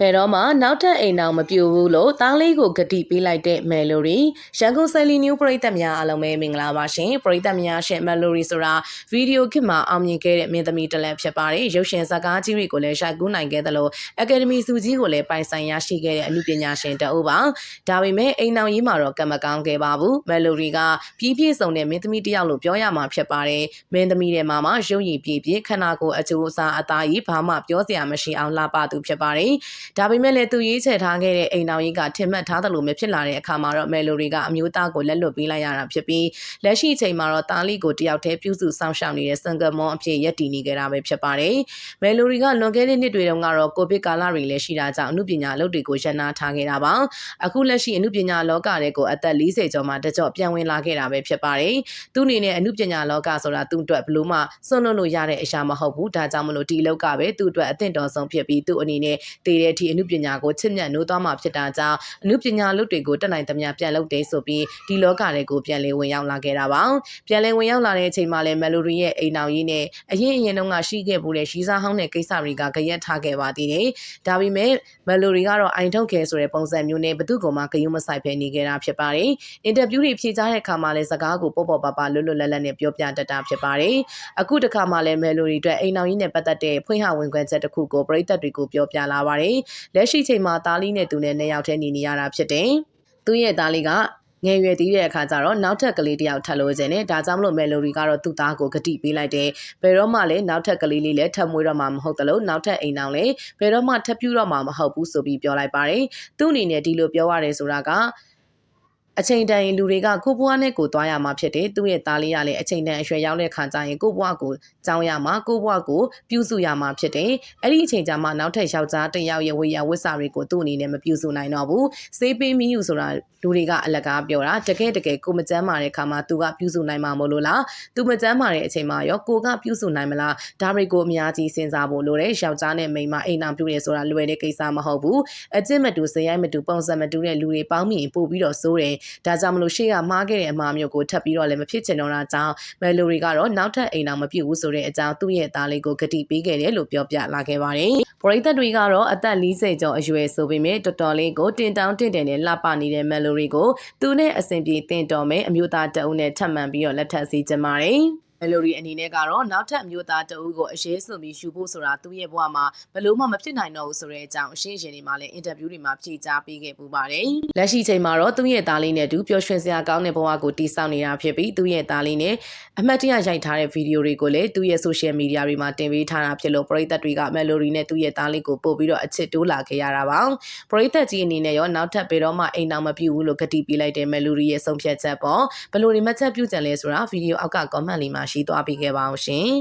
ဘယ်တော့မှနောက်ထပ်အိမ်အောင်မပြိုဘူးလို့တားလေးကိုဂတိပေးလိုက်တဲ့မယ်လိုရီရန်ကုန်ဆယ်လီနျူးပရိသတ်များအားလုံးပဲမင်္ဂလာပါရှင်ပရိသတ်များရှင်မယ်လိုရီဆိုတာဗီဒီယိုခစ်မှာအောင်မြင်ခဲ့တဲ့မင်းသမီးတစ်လက်ဖြစ်ပါတယ်ရုပ်ရှင်ဇာတ်ကားကြီးတွေကိုလည်းရိုက်ကူးနိုင်ခဲ့သလိုအကယ်ဒမီစုကြီးကိုလည်းပိုင်ဆိုင်ရရှိခဲ့တဲ့အမှုပညာရှင်တအုပ်ပါဒါပေမဲ့အိမ်အောင်ရေးမှာတော့ကံမကောင်းခဲ့ပါဘူးမယ်လိုရီကပြည့်ပြည့်စုံတဲ့မင်းသမီးတစ်ယောက်လို့ပြောရမှာဖြစ်ပါတယ်မင်းသမီးတွေမှာမှရုပ်ရည်ပြည့်ပြည့်ခန္ဓာကိုယ်အကျိုးအစားအသားကြီးဘာမှပြောစရာမရှိအောင်လှပသူဖြစ်ပါတယ်ဒါပေမဲ့လည်းသူရေးချယ်ထားခဲ့တဲ့အိမ်တော်ကြီးကထင်မှတ်ထားသလိုမျိုးဖြစ်လာတဲ့အခါမှာတော့မယ်လိုရီကအမျိုးသားကိုလက်လွတ်ပေးလိုက်ရတာဖြစ်ပြီးလက်ရှိအချိန်မှာတော့တာလီကိုတယောက်တည်းပြုစုစောင့်ရှောက်နေတဲ့စံကမွန်အဖြစ်ရက်တည်နေကြတာပဲဖြစ်ပါတယ်။မယ်လိုရီကလွန်ခဲ့တဲ့နှစ်တွေတုန်းကတော့ကိုဗစ်ကာလတွေလည်းရှိတာကြောင့်အမှုပညာအလုပ်တွေကိုရန်နာထားခဲ့တာပါ။အခုလက်ရှိအမှုပညာလောကတွေကိုအသက်40ကျော်မှတကြော့ပြန်ဝင်လာခဲ့တာပဲဖြစ်ပါတယ်။သူ့အနေနဲ့အမှုပညာလောကဆိုတာသူ့အတွက်ဘလို့မှစွန့်လွတ်လို့ရတဲ့အရာမဟုတ်ဘူး။ဒါကြောင့်မလို့ဒီအလုပ်ကပဲသူ့အတွက်အသင့်တော်ဆုံးဖြစ်ပြီးသူ့အနေနဲ့တည်တဲ့အထိအမှုပညာကိုချစ်မြတ်နိုးသွားမှာဖြစ်တာကြောင့်အမှုပညာလုပ်တွေကိုတက်နိုင်သမျှပြန်လုပ်တယ်ဆိုပြီးဒီလောကတွေကိုပြန်လည်ဝင်ရောက်လာခဲ့တာပါပြန်လည်ဝင်ရောက်လာတဲ့အချိန်မှာလည်းမယ်လိုရီရဲ့အိမ်အောင်ကြီးနဲ့အရင်အရင်တုန်းကရှိခဲ့မှုတဲ့ရီစာဟောင်းတဲ့ကိစ္စတွေကကြရက်ထားခဲ့ပါသေးတယ်ဒါပေမဲ့မယ်လိုရီကတော့အိုင်ထုတ်ခဲဆိုတဲ့ပုံစံမျိုးနဲ့ဘသူ့ကောင်မှဂယုမဆိုင်ဖဲနေခဲ့တာဖြစ်ပါတယ်အင်တာဗျူးတွေဖြေကြားတဲ့အခါမှာလည်းစကားကိုပေါ့ပေါ့ပါပါလွတ်လွတ်လပ်လပ်နဲ့ပြောပြတတ်တာဖြစ်ပါတယ်အခုတခါမှလည်းမယ်လိုရီအတွက်အိမ်အောင်ကြီးနဲ့ပတ်သက်တဲ့ဖွင့်ဟဝင်ခွင့်ချက်တစ်ခုကိုပရိသတ်တွေကိုပြောပြလာပါတယ်လက်ရှိချိန်မှာတားလီနဲ့သူနဲ့နှစ်ယောက်တည်းနေနေရတာဖြစ်တယ်။သူ့ရဲ့သားလေးကငယ်ရွယ်သေးတဲ့အခါကျတော့နောက်ထပ်ကလေးတစ်ယောက်ထပ်လို့ခြင်းနဲ့ဒါကြောင့်မလို့မယ်လိုရီကတော့သူ့သားကိုဂတိပေးလိုက်တယ်။ဘယ်တော့မှလည်းနောက်ထပ်ကလေးလေးလည်းထပ်မွေးတော့မှမဟုတ်သလိုနောက်ထပ်အိမ်အောင်လည်းဘယ်တော့မှထပ်ပြူတော့မှမဟုတ်ဘူးဆိုပြီးပြောလိုက်ပါတယ်။သူ့အနေနဲ့ဒီလိုပြောရတယ်ဆိုတာက အချိန်တန်ရင်လူတွေကကိုဘွားနဲ့ကိုသွားရမှာဖြစ်တယ်သူ့ရဲ့သားလေးကလည်းအချိန်တန်အရွယ်ရောက်တဲ့ခါကျရင်ကိုဘွားကိုကြောင်းရမှာကိုဘွားကိုပြုစုရမှာဖြစ်တယ်အဲ့ဒီအချိန်ကျမှနောက်ထပ်ယောက်ျားတစ်ယောက်ရဲ့ဝေယဝစ်စာတွေကိုသူ့အနေနဲ့မပြုစုနိုင်တော့ဘူးစေးပေးမီယူဆိုတာလူတွေကအလကားပြောတာတကယ်တကယ်ကိုမကျမ်းမာတဲ့ခါမှာသူကပြုစုနိုင်မှာမလို့လားသူမကျမ်းမာတဲ့အချိန်မှာရောကိုကပြုစုနိုင်မလားဒါတွေကိုအများကြီးစဉ်းစားဖို့လိုတယ်ယောက်ျားနဲ့မိန်းမအိမ်အောင်ပြုနေဆိုတာလွယ်တဲ့ကိစ္စမဟုတ်ဘူးအကျင့်မတူစရိုက်မတူပုံစံမတူတဲ့လူတွေပေါင်းမိရင်ပို့ပြီးတော့စိုးတယ်ဒါကြောင့်မလို့ရှေ့ကမှားခဲ့တဲ့အမှားမျိုးကိုထပ်ပြီးတော့လည်းမဖြစ်ချင်တော့တာကြောင့်မယ်လိုရီကတော့နောက်ထပ်အိမ်အောင်မပြုတ်ဘူးဆိုတဲ့အကြောင်းသူ့ရဲ့သားလေးကိုဂတိပေးခဲ့တယ်လို့ပြောပြလာခဲ့ပါတယ်။ပရိသတ်တွေကတော့အသက်40ကျော်အရွယ်ဆိုပေမဲ့တော်တော်လေးကိုတင်တောင်းတင့်တယ်နဲ့လှပနေတဲ့မယ်လိုရီကိုသူနဲ့အဆင်ပြေတင်တော်မယ်အမျိုးသားတအုပ်နဲ့ထပ်မံပြီးတော့လက်ထပ်စီကြပါတယ်။ မယ်လိုရီအနေနဲ့ကတော့နောက်ထပ်မျိုးသားတအုပ်ကိုအရေးဆိုပြီးယူဖို့ဆိုတာသူ့ရဲ့ဘဝမှာဘလို့မှမဖြစ်နိုင်တော့ဘူးဆိုတဲ့အကြောင်းအရှင်းရှင်တွေမှာလည်းအင်တာဗျူးတွေမှာဖြေကြားပေးခဲ့ပူပါတယ်။လက်ရှိချိန်မှာတော့သူ့ရဲ့သားလေးနဲ့အတူပျော်ရွှင်စရာကောင်းတဲ့ဘဝကိုတည်ဆောက်နေတာဖြစ်ပြီးသူ့ရဲ့သားလေးနဲ့အမှတ်တရရိုက်ထားတဲ့ဗီဒီယိုတွေကိုလည်းသူ့ရဲ့ social media တွေမှာတင်ပေးထားတာဖြစ်လို့ပရိသတ်တွေကမယ်လိုရီနဲ့သူ့ရဲ့သားလေးကိုပို့ပြီးတော့အချစ်တိုးလာခဲ့ရတာပါ။ပရိသတ်ကြီးအနေနဲ့ရောနောက်ထပ်ဘယ်တော့မှအိမ်အောင်မပြုဘူးလို့ကတိပေးလိုက်တဲ့မယ်လိုရီရဲ့ဆုံးဖြတ်ချက်ပေါ့ဘယ်လိုဒီမှတ်ချက်ပြုကြလဲဆိုတာဗီဒီယိုအောက်က comment လေးမှာရှိသွားပေးခဲ့ပါအောင်ရှင်။